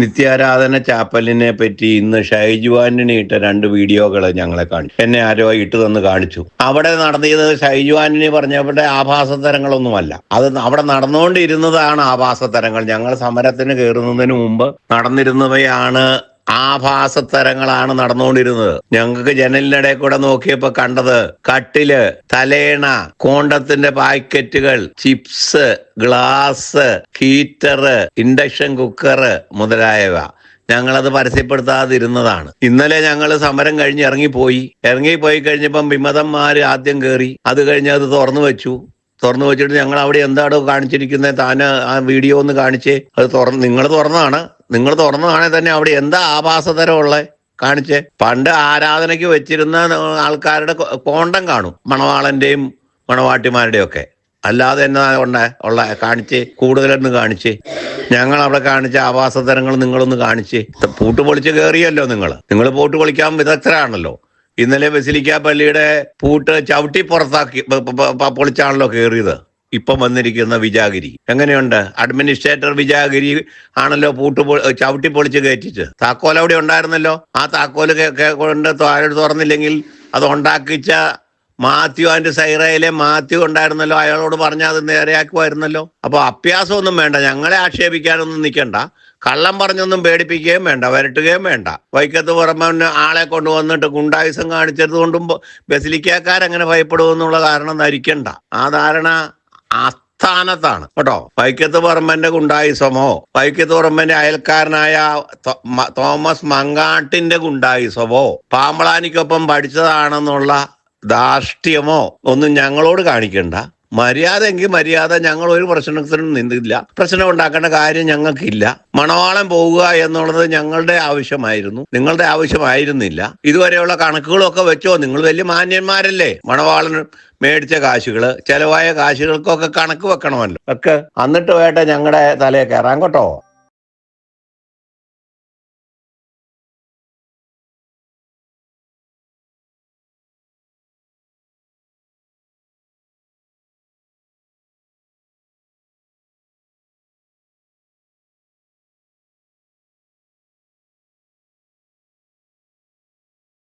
നിത്യാരാധന ചാപ്പലിനെ പറ്റി ഇന്ന് ഷൈജു ആന്റണി ഇട്ട രണ്ട് വീഡിയോകൾ ഞങ്ങളെ കാണിച്ചു. എന്നെ ആരോ ഇട്ട് തന്ന് കാണിച്ചു. അവിടെ നടന്നത് ഷൈജു ആന്റണി പറഞ്ഞവിടെ ആഭാസതരങ്ങളൊന്നുമല്ല. അത് അവിടെ നടന്നുകൊണ്ടിരുന്നതാണ് ആഭാസതരങ്ങൾ. ഞങ്ങൾ സമരത്തിന് കയറുന്നതിന് മുമ്പ് നടന്നിരുന്നവയാണ് ആഭാസത്തരങ്ങളാണ് നടന്നുകൊണ്ടിരുന്നത്. ഞങ്ങൾക്ക് ജനലിനിടെ കൂടെ നോക്കിയപ്പോ കണ്ടത് കട്ടിൽ തലേണ കോണ്ടത്തിന്റെ പാക്കറ്റുകൾ chips glass heater induction cooker മുതലായവ. ഞങ്ങളത് പരസ്യപ്പെടുത്താതിരുന്നതാണ്. ഇന്നലെ ഞങ്ങൾ സമരം കഴിഞ്ഞ് ഇറങ്ങിപ്പോയി. ഇറങ്ങിപ്പോയി കഴിഞ്ഞപ്പം വിമതന്മാര് ആദ്യം കയറി അത് കഴിഞ്ഞ് അത് തുറന്നു വെച്ചു. തുറന്നു വെച്ചിട്ട് ഞങ്ങൾ അവിടെ എന്താണോ കാണിച്ചിരിക്കുന്നത് താന് ആ വീഡിയോ ഒന്ന് കാണിച്ചേ. അത് തുറന്ന് നിങ്ങൾ തുറന്നതാണ്. നിങ്ങൾ തുറന്നതാണെങ്കിൽ തന്നെ അവിടെ എന്താ ആഭാസതരം ഉള്ളത് കാണിച്ച്. പണ്ട് ആരാധനയ്ക്ക് വെച്ചിരുന്ന ആൾക്കാരുടെ കോണ്ടം കാണും. മണവാളന്റെയും മണവാട്ടിമാരുടെയും ഒക്കെ അല്ലാതെ എന്നാ ഉണ്ട? ഉള്ള കാണിച്ച് കൂടുതലൊന്ന് കാണിച്ച്. ഞങ്ങൾ അവിടെ കാണിച്ച ആവാസതരങ്ങൾ നിങ്ങളൊന്ന് കാണിച്ച്. പൂട്ട് പൊളിച്ച് കയറിയല്ലോ നിങ്ങൾ നിങ്ങൾ പൂട്ട് പൊളിക്കാൻ വിദഗ്ധരാണല്ലോ. ഇന്നലെ ബസിലിക്ക പള്ളിയുടെ പൂട്ട് ചവിട്ടി പുറത്താക്കി പൊളിച്ചാണല്ലോ കയറിയത് ഇപ്പം വന്നിരിക്കുന്ന വിജാഗിരി. എങ്ങനെയുണ്ട്? അഡ്മിനിസ്ട്രേറ്റർ വിജാഗിരി ആണല്ലോ പൂട്ട് ചവിട്ടി പൊളിച്ച് കയറ്റിച്ച്. താക്കോൽ അവിടെ ഉണ്ടായിരുന്നല്ലോ? ആ താക്കോൽ കൊണ്ട് ആരോട് തുറന്നില്ലെങ്കിൽ അത് ഉണ്ടാക്കിച്ച മാത്യു ആൻഡ് സൈറയിലെ മാത്യു ഉണ്ടായിരുന്നല്ലോ. അയാളോട് പറഞ്ഞാൽ അത് നേരെയാക്കുമായിരുന്നല്ലോ. അപ്പൊ അഭ്യാസമൊന്നും വേണ്ട. ഞങ്ങളെ ആക്ഷേപിക്കാനൊന്നും നിൽക്കണ്ട. കള്ളം പറഞ്ഞൊന്നും പേടിപ്പിക്കുകയും വേണ്ട. വരട്ടുകയും വേണ്ട. വൈക്കത്ത് പുറമെ ആളെ കൊണ്ടുവന്നിട്ട് ഗുണ്ടായുസം കാണിച്ചത് കൊണ്ടും ബസിലിക്കാക്കാരങ്ങനെ ഭയപ്പെടുമെന്നുള്ള കാരണം ധരിക്കണ്ട. ആ ധാരണ ആസ്ഥാനത്താണ്. കേട്ടോ? വൈക്കത്ത് പറമ്പന്റെ ഗുണ്ടായുസമോ വൈക്കത്ത് പറമ്പന്റെ അയൽക്കാരനായ തോമസ് മങ്ങാട്ടിന്റെ ഗുണ്ടായുസമോ പാമ്പളാനിക്കൊപ്പം പഠിച്ചതാണെന്നുള്ള ധാർഷ്ട്യമോ ഒന്നും ഞങ്ങളോട് കാണിക്കണ്ട. മര്യാദ എങ്കിൽ മര്യാദ ഞങ്ങൾ ഒരു പ്രശ്നത്തിനും നിന്നില്ല. പ്രശ്നം ഉണ്ടാക്കേണ്ട കാര്യം ഞങ്ങൾക്കില്ല. മണവാളം പോവുക എന്നുള്ളത് ഞങ്ങളുടെ ആവശ്യമായിരുന്നു. നിങ്ങളുടെ ആവശ്യമായിരുന്നില്ല. ഇതുവരെയുള്ള കണക്കുകളൊക്കെ വെച്ചോ? നിങ്ങൾ വലിയ മാന്യന്മാരല്ലേ? മണവാളൻ മേടിച്ച കാശുകൾ ചെലവായ കാശുകൾക്കൊക്കെ കണക്ക് വെക്കണമല്ലോ. ഒക്കെ. എന്നിട്ട് വേട്ട ഞങ്ങളുടെ തലയെ കയറാൻ കേട്ടോ.